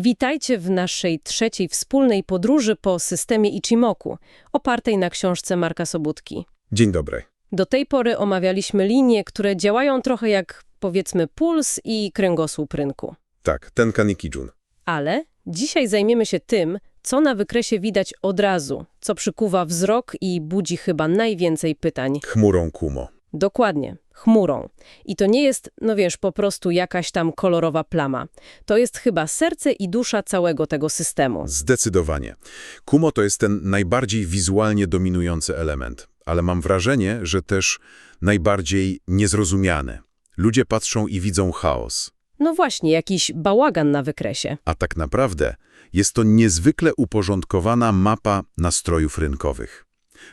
Witajcie w naszej trzeciej wspólnej podróży po systemie Ichimoku, opartej na książce Marka Sobutki. Dzień dobry. Do tej pory omawialiśmy linie, które działają trochę jak, powiedzmy, puls i kręgosłup rynku. Tak, Tenkan i Kijun. Ale dzisiaj zajmiemy się tym, co na wykresie widać od razu, co przykuwa wzrok i budzi chyba najwięcej pytań. Chmurą Kumo. Dokładnie, chmurą. I to nie jest, no wiesz, po prostu jakaś tam kolorowa plama. To jest chyba serce i dusza całego tego systemu. Zdecydowanie. Kumo to jest ten najbardziej wizualnie dominujący element, ale mam wrażenie, że też najbardziej niezrozumiany. Ludzie patrzą i widzą chaos, No właśnie, jakiś bałagan na wykresie. a tak naprawdę jest to niezwykle uporządkowana mapa nastrojów rynkowych.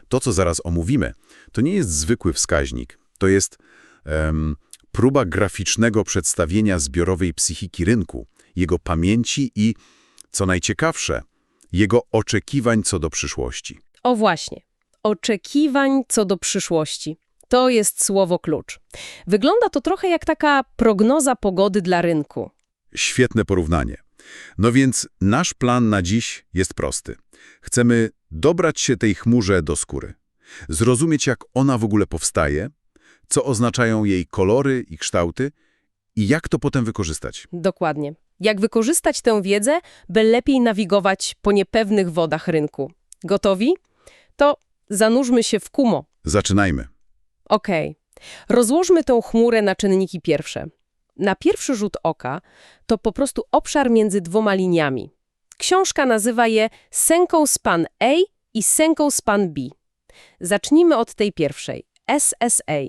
To, co zaraz omówimy, to nie jest zwykły wskaźnik. To jest em, próba graficznego przedstawienia zbiorowej psychiki rynku, jego pamięci i, co najciekawsze, jego oczekiwań co do przyszłości. O właśnie, oczekiwań co do przyszłości. To jest słowo klucz. Wygląda to trochę jak taka prognoza pogody dla rynku. Świetne porównanie. No więc nasz plan na dziś jest prosty. Chcemy dobrać się tej chmurze do skóry. Zrozumieć, jak ona w ogóle powstaje, co oznaczają jej kolory i kształty i jak to potem wykorzystać. Dokładnie. Jak wykorzystać tę wiedzę, by lepiej nawigować po niepewnych wodach rynku. Gotowi? To zanurzmy się w kumo. Zaczynajmy. Okej. Rozłożmy tę chmurę na czynniki pierwsze. Na pierwszy rzut oka to po prostu obszar między dwoma liniami. Książka nazywa je Senką Span A i Senką Span B. Zacznijmy od tej pierwszej, SSA.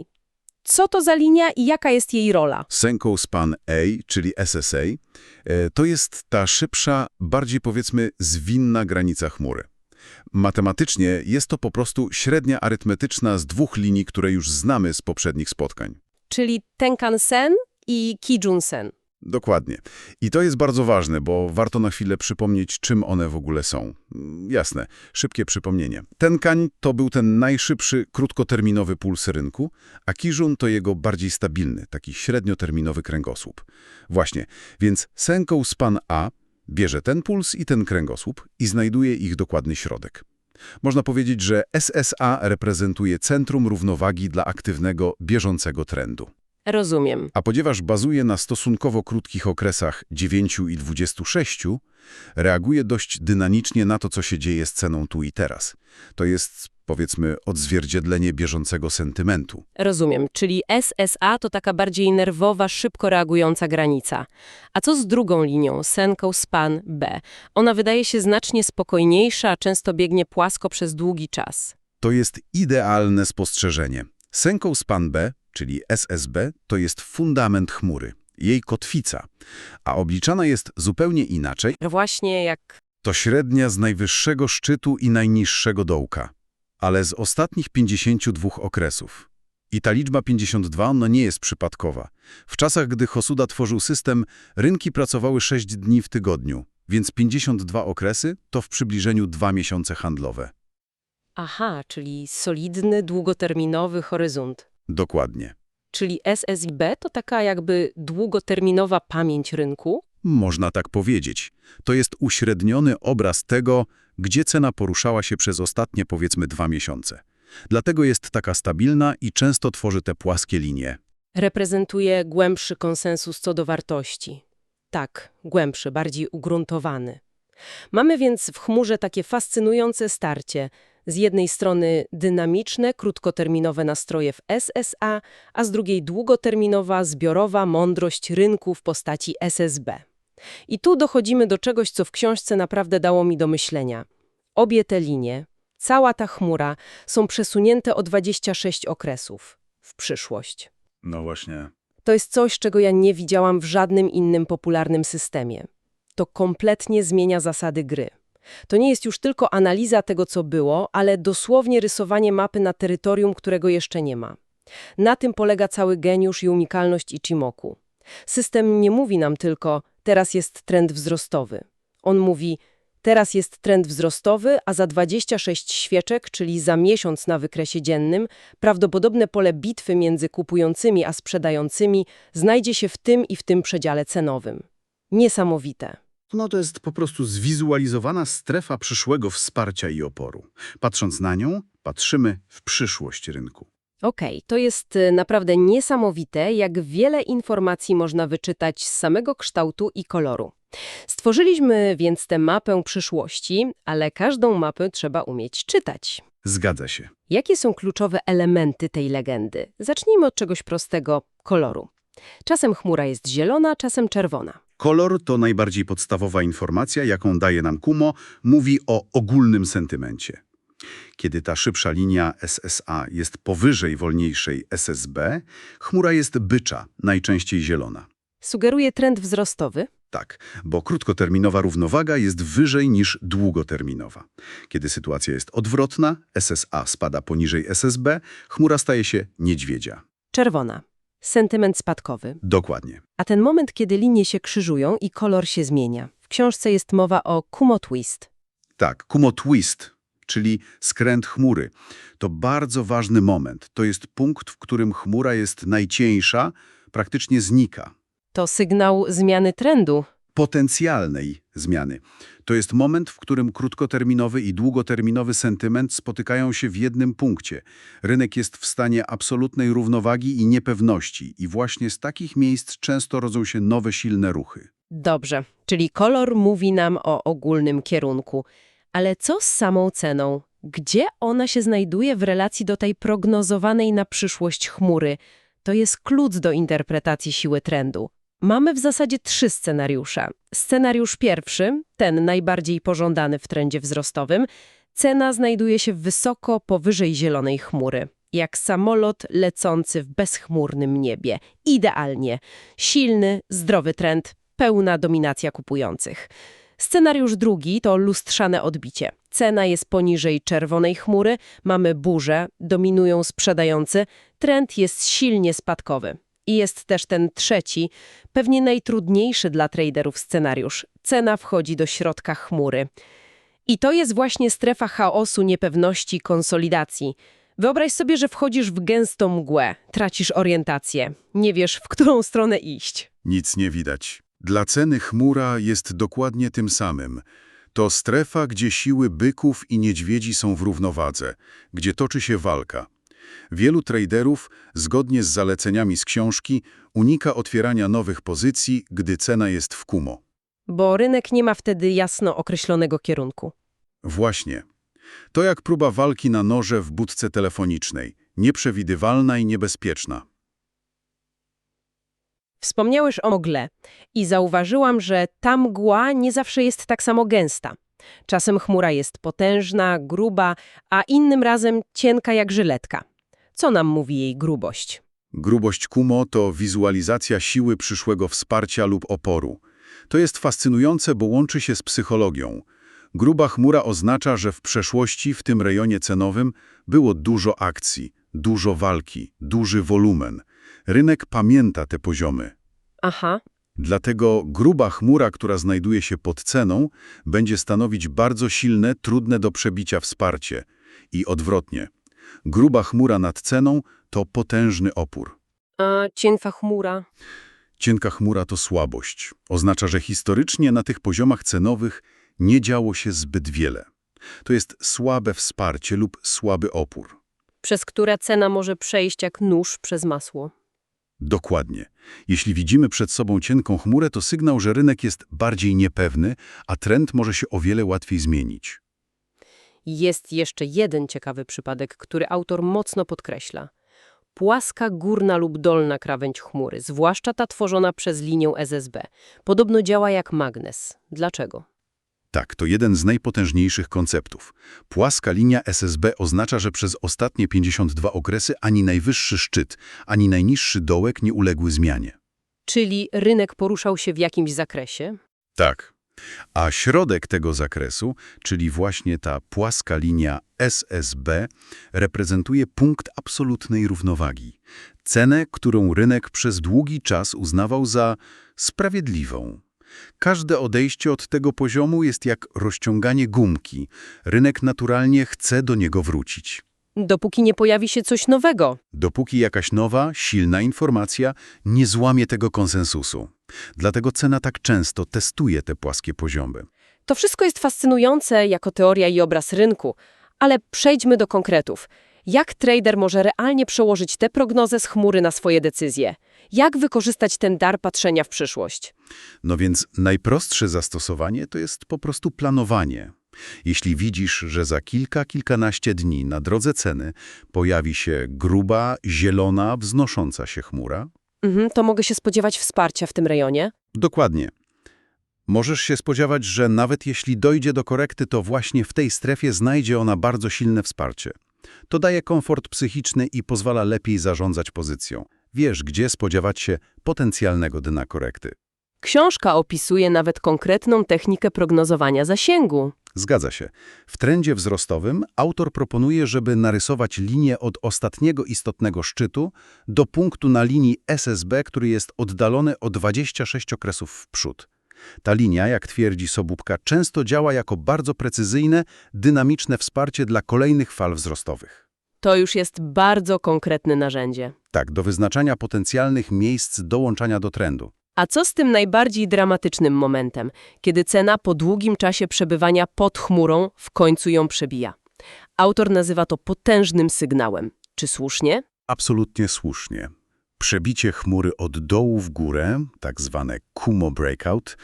Co to za linia i jaka jest jej rola? Senko Span A, czyli SSA, e, to jest ta szybsza, bardziej powiedzmy zwinna granica chmury. Matematycznie jest to po prostu średnia arytmetyczna z dwóch linii, które już znamy z poprzednich spotkań. Czyli Tenkan-sen i Kijun-sen. Dokładnie. I to jest bardzo ważne, bo warto na chwilę przypomnieć, czym one w ogóle są. Mm, Jasne, szybkie przypomnienie. Tenkań to był ten najszybszy, krótkoterminowy puls rynku, a Kijun to jego bardziej stabilny, taki średnioterminowy kręgosłup. Właśnie, więc Senkou Span A bierze ten puls i ten kręgosłup i znajduje ich dokładny środek. Można powiedzieć, że SSA reprezentuje centrum równowagi dla aktywnego, bieżącego trendu. Rozumiem. A ponieważ bazuje na stosunkowo krótkich okresach 9 i 26, reaguje dość dynamicznie na to, co się dzieje z ceną tu i teraz. To jest, powiedzmy, odzwierciedlenie bieżącego sentymentu. Rozumiem, czyli SSA to taka bardziej nerwowa, szybko reagująca granica. A co z drugą linią, Senką Span B? Ona wydaje się znacznie spokojniejsza, a często biegnie płasko przez długi czas. To jest idealne spostrzeżenie. Senką Span B, czyli SSB, to jest fundament chmury, jej kotwica, a obliczana jest zupełnie inaczej, Właśnie jak... To średnia z najwyższego szczytu i najniższego dołka, ale z ostatnich 52 okresów. I ta liczba 52 no nie jest przypadkowa. W czasach, gdy Hosuda tworzył system, rynki pracowały 6 dni w tygodniu, więc 52 okresy to w przybliżeniu dwa miesiące handlowe. Aha, czyli solidny, długoterminowy horyzont. Dokładnie. Czyli SSIB to taka jakby długoterminowa pamięć rynku? Można tak powiedzieć. To jest uśredniony obraz tego, gdzie cena poruszała się przez ostatnie powiedzmy dwa miesiące. Dlatego jest taka stabilna i często tworzy te płaskie linie. Reprezentuje głębszy konsensus co do wartości. Tak, głębszy, bardziej ugruntowany. Mamy więc w chmurze takie fascynujące starcie. Z jednej strony dynamiczne, krótkoterminowe nastroje w SSA, a z drugiej długoterminowa, zbiorowa mądrość rynku w postaci SSB. I tu dochodzimy do czegoś, co w książce naprawdę dało mi do myślenia. Obie te linie, cała ta chmura, są przesunięte o 26 okresów w przyszłość. No właśnie. To jest coś, czego ja nie widziałam w żadnym innym popularnym systemie. To kompletnie zmienia zasady gry. To nie jest już tylko analiza tego, co było, ale dosłownie rysowanie mapy na terytorium, którego jeszcze nie ma. Na tym polega cały geniusz i unikalność Ichimoku. System nie mówi nam tylko, teraz jest trend wzrostowy. On mówi, teraz jest trend wzrostowy, a za 26 świeczek, czyli za miesiąc na wykresie dziennym, prawdopodobne pole bitwy między kupującymi a sprzedającymi znajdzie się w tym i w tym przedziale cenowym. Niesamowite. No to jest po prostu zwizualizowana strefa przyszłego wsparcia i oporu. Patrząc na nią, patrzymy w przyszłość rynku. Okej, to jest y, naprawdę niesamowite, jak wiele informacji można wyczytać z samego kształtu i koloru. Stworzyliśmy więc tę mapę przyszłości, ale każdą mapę trzeba umieć czytać. Zgadza się. Jakie są kluczowe elementy tej legendy? Zacznijmy od czegoś prostego koloru. Czasem chmura jest zielona, czasem czerwona. Kolor to najbardziej podstawowa informacja, jaką daje nam Kumo, mówi o ogólnym sentymencie. Kiedy ta szybsza linia SSA jest powyżej wolniejszej SSB, chmura jest bycza, najczęściej zielona. Sugeruje trend wzrostowy. Tak, bo krótkoterminowa równowaga jest wyżej niż długoterminowa. Kiedy sytuacja jest odwrotna, SSA spada poniżej SSB, chmura staje się niedźwiedzia. Czerwona. Sentyment spadkowy. Dokładnie. A ten moment, kiedy linie się krzyżują i kolor się zmienia. W książce jest mowa o Kumo Twist. Tak, Kumo Twist, czyli skręt chmury. To bardzo ważny moment. To jest punkt, w którym chmura jest najcieńsza, praktycznie znika. To sygnał zmiany trendu. Potencjalnej zmiany. To jest moment, w którym krótkoterminowy i długoterminowy sentyment spotykają się w jednym punkcie. Rynek jest w stanie absolutnej równowagi i niepewności i właśnie z takich miejsc często rodzą się nowe silne ruchy. Dobrze, czyli kolor mówi nam o ogólnym kierunku. Ale co z samą ceną? Gdzie ona się znajduje w relacji do tej prognozowanej na przyszłość chmury? To jest klucz do interpretacji siły trendu. Mamy w zasadzie trzy scenariusze. Scenariusz pierwszy, ten najbardziej pożądany w trendzie wzrostowym, cena znajduje się wysoko powyżej zielonej chmury. Jak samolot lecący w bezchmurnym niebie. Idealnie. Silny, zdrowy trend, pełna dominacja kupujących. Scenariusz drugi to lustrzane odbicie. Cena jest poniżej czerwonej chmury, mamy burzę, dominują sprzedający, trend jest silnie spadkowy. I jest też ten trzeci, pewnie najtrudniejszy dla traderów scenariusz. Cena wchodzi do środka chmury. I to jest właśnie strefa chaosu, niepewności, konsolidacji. Wyobraź sobie, że wchodzisz w gęstą mgłę, tracisz orientację, nie wiesz, w którą stronę iść. Nic nie widać. Dla ceny chmura jest dokładnie tym samym. To strefa, gdzie siły byków i niedźwiedzi są w równowadze, gdzie toczy się walka. Wielu traderów, zgodnie z zaleceniami z książki, unika otwierania nowych pozycji, gdy cena jest w kumo. Bo rynek nie ma wtedy jasno określonego kierunku. Właśnie. To jak próba walki na noże w budce telefonicznej, nieprzewidywalna i niebezpieczna. Wspomniałeś o mgle i zauważyłam, że ta mgła nie zawsze jest tak samo gęsta. Czasem chmura jest potężna, gruba, a innym razem cienka jak żyletka. Co nam mówi jej grubość? Grubość kumo to wizualizacja siły przyszłego wsparcia lub oporu. To jest fascynujące, bo łączy się z psychologią. Gruba chmura oznacza, że w przeszłości w tym rejonie cenowym było dużo akcji, dużo walki, duży wolumen. Rynek pamięta te poziomy. Aha, Dlatego gruba chmura, która znajduje się pod ceną, będzie stanowić bardzo silne, trudne do przebicia wsparcie. I odwrotnie. Gruba chmura nad ceną to potężny opór. a cienka chmura? Cienka chmura to słabość. Oznacza, że historycznie na tych poziomach cenowych nie działo się zbyt wiele. To jest słabe wsparcie lub słaby opór. Przez które cena może przejść jak nóż przez masło. Dokładnie. Jeśli widzimy przed sobą cienką chmurę, to sygnał, że rynek jest bardziej niepewny, a trend może się o wiele łatwiej zmienić. Jest jeszcze jeden ciekawy przypadek, który autor mocno podkreśla. Płaska górna lub dolna krawędź chmury, zwłaszcza ta tworzona przez linię SSB, podobno działa jak magnes. Dlaczego? Tak, to jeden z najpotężniejszych konceptów. Płaska linia SSB oznacza, że przez ostatnie 52 okresy ani najwyższy szczyt, ani najniższy dołek nie uległy zmianie. Czyli rynek poruszał się w jakimś zakresie? Tak. A środek tego zakresu, czyli właśnie ta płaska linia SSB, reprezentuje punkt absolutnej równowagi. Cenę, którą rynek przez długi czas uznawał za sprawiedliwą. Każde odejście od tego poziomu jest jak rozciąganie gumki. Rynek naturalnie chce do niego wrócić. Dopóki nie pojawi się coś nowego. Dopóki jakaś nowa, silna informacja nie złamie tego konsensusu. Dlatego cena tak często testuje te płaskie poziomy. To wszystko jest fascynujące jako teoria i obraz rynku, ale przejdźmy do konkretów. Jak trader może realnie przełożyć tę prognozę z chmury na swoje decyzje? Jak wykorzystać ten dar patrzenia w przyszłość? No więc najprostsze zastosowanie to jest po prostu planowanie. Jeśli widzisz, że za kilka, kilkanaście dni na drodze ceny pojawi się gruba, zielona, wznosząca się chmura, Mhm, to mogę się spodziewać wsparcia w tym rejonie? Dokładnie. Możesz się spodziewać, że nawet jeśli dojdzie do korekty, to właśnie w tej strefie znajdzie ona bardzo silne wsparcie. To daje komfort psychiczny i pozwala lepiej zarządzać pozycją. Wiesz, gdzie spodziewać się potencjalnego dna korekty. Książka opisuje nawet konkretną technikę prognozowania zasięgu. Zgadza się. W trendzie wzrostowym autor proponuje, żeby narysować linię od ostatniego istotnego szczytu do punktu na linii SSB, który jest oddalony o 26 okresów w przód. Ta linia, jak twierdzi Sobóbka, często działa jako bardzo precyzyjne, dynamiczne wsparcie dla kolejnych fal wzrostowych. To już jest bardzo konkretne narzędzie. Tak, do wyznaczania potencjalnych miejsc dołączania do trendu. A co z tym najbardziej dramatycznym momentem, kiedy cena po długim czasie przebywania pod chmurą w końcu ją przebija? Autor nazywa to potężnym sygnałem. Czy słusznie? Absolutnie słusznie. Przebicie chmury od dołu w górę, tak zwane Kumo Breakout,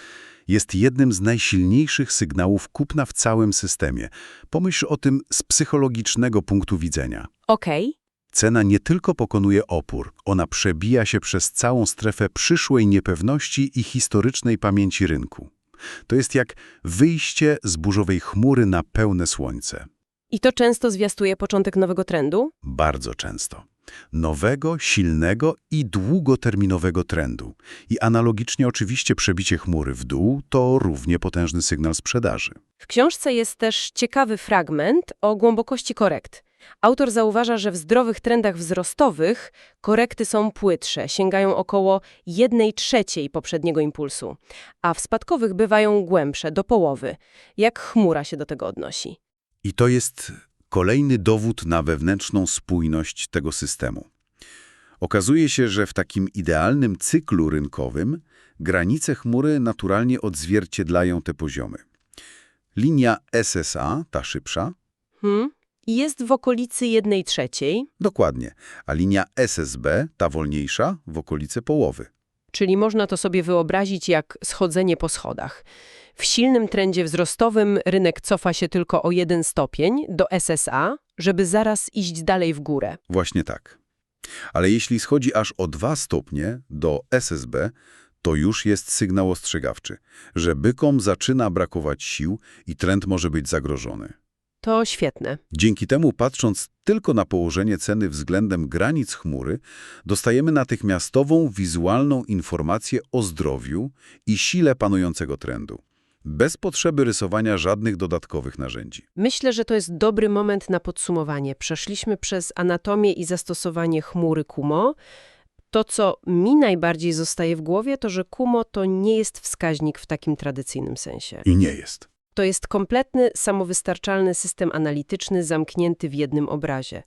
jest jednym z najsilniejszych sygnałów kupna w całym systemie. Pomyśl o tym z psychologicznego punktu widzenia. Okej. Cena nie tylko pokonuje opór, ona przebija się przez całą strefę przyszłej niepewności i historycznej pamięci rynku. To jest jak wyjście z burzowej chmury na pełne słońce. I to często zwiastuje początek nowego trendu? Bardzo często. Nowego, silnego i długoterminowego trendu. I analogicznie oczywiście przebicie chmury w dół to równie potężny sygnał sprzedaży. W książce jest też ciekawy fragment o głębokości korekt. Autor zauważa, że w zdrowych trendach wzrostowych korekty są płytsze, sięgają około 1 trzeciej poprzedniego impulsu, a w spadkowych bywają głębsze, do połowy. Jak chmura się do tego odnosi? I to jest kolejny dowód na wewnętrzną spójność tego systemu. Okazuje się, że w takim idealnym cyklu rynkowym granice chmury naturalnie odzwierciedlają te poziomy. Linia SSA, ta szybsza, Hmm? Jest w okolicy 1 trzeciej, dokładnie, a linia SSB, ta wolniejsza, w okolice połowy. czyli można to sobie wyobrazić jak schodzenie po schodach. W silnym trendzie wzrostowym rynek cofa się tylko o jeden stopień do SSA, żeby zaraz iść dalej w górę. Właśnie tak. Ale jeśli schodzi aż o 2 stopnie do SSB, to już jest sygnał ostrzegawczy, że bykom zaczyna brakować sił i trend może być zagrożony. To świetne. Dzięki temu, patrząc tylko na położenie ceny względem granic chmury, dostajemy natychmiastową wizualną informację o zdrowiu i sile panującego trendu, bez potrzeby rysowania żadnych dodatkowych narzędzi. Myślę, że to jest dobry moment na podsumowanie. Przeszliśmy przez anatomię i zastosowanie chmury Kumo. To, co mi najbardziej zostaje w głowie, to że Kumo to nie jest wskaźnik w takim tradycyjnym sensie. I nie jest. To jest kompletny, samowystarczalny system analityczny zamknięty w jednym obrazie.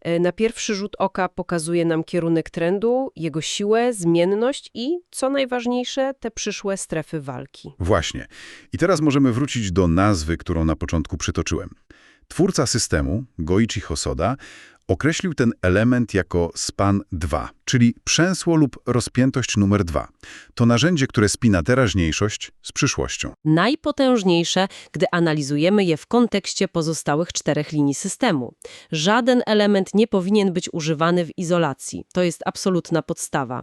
E, Na pierwszy rzut oka pokazuje nam kierunek trendu, jego siłę, zmienność i, co najważniejsze, te przyszłe strefy walki. Właśnie. I teraz możemy wrócić do nazwy, którą na początku przytoczyłem. Twórca systemu, Goichi Hosoda, określił ten element jako span 2, czyli przęsło lub rozpiętość numer 2. To narzędzie, które spina teraźniejszość z przyszłością. Najpotężniejsze, gdy analizujemy je w kontekście pozostałych czterech linii systemu. Żaden element nie powinien być używany w izolacji. To jest absolutna podstawa.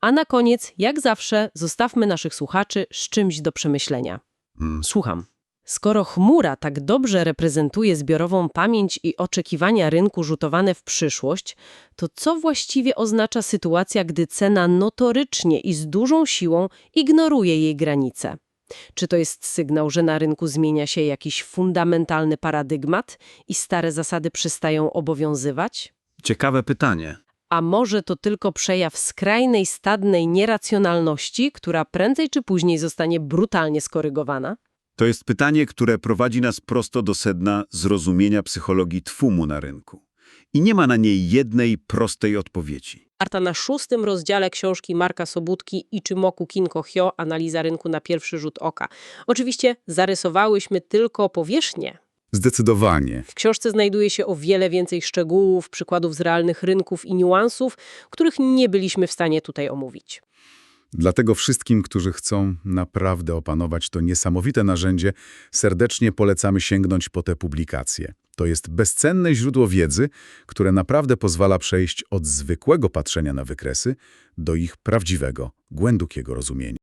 A na koniec, jak zawsze, zostawmy naszych słuchaczy z czymś do przemyślenia. Mm, Słucham. Skoro chmura tak dobrze reprezentuje zbiorową pamięć i oczekiwania rynku rzutowane w przyszłość, to co właściwie oznacza sytuacja, gdy cena notorycznie i z dużą siłą ignoruje jej granice? Czy to jest sygnał, że na rynku zmienia się jakiś fundamentalny paradygmat i stare zasady przestają obowiązywać? Ciekawe pytanie. A może to tylko przejaw skrajnej, stadnej nieracjonalności, która prędzej czy później zostanie brutalnie skorygowana? To jest pytanie, które prowadzi nas prosto do sedna zrozumienia psychologii tłumu na rynku. I nie ma na niej jednej prostej odpowiedzi. Marta na szóstym rozdziale książki Marka Sobutki Ichimoku Kinko Hyo Analiza rynku na pierwszy rzut oka. Oczywiście zarysowałyśmy tylko powierzchnię. Zdecydowanie. W książce znajduje się o wiele więcej szczegółów, przykładów z realnych rynków i niuansów, których nie byliśmy w stanie tutaj omówić. Dlatego wszystkim, którzy chcą naprawdę opanować to niesamowite narzędzie, serdecznie polecamy sięgnąć po te publikacje. To jest bezcenne źródło wiedzy, które naprawdę pozwala przejść od zwykłego patrzenia na wykresy do ich prawdziwego, głębokiego rozumienia.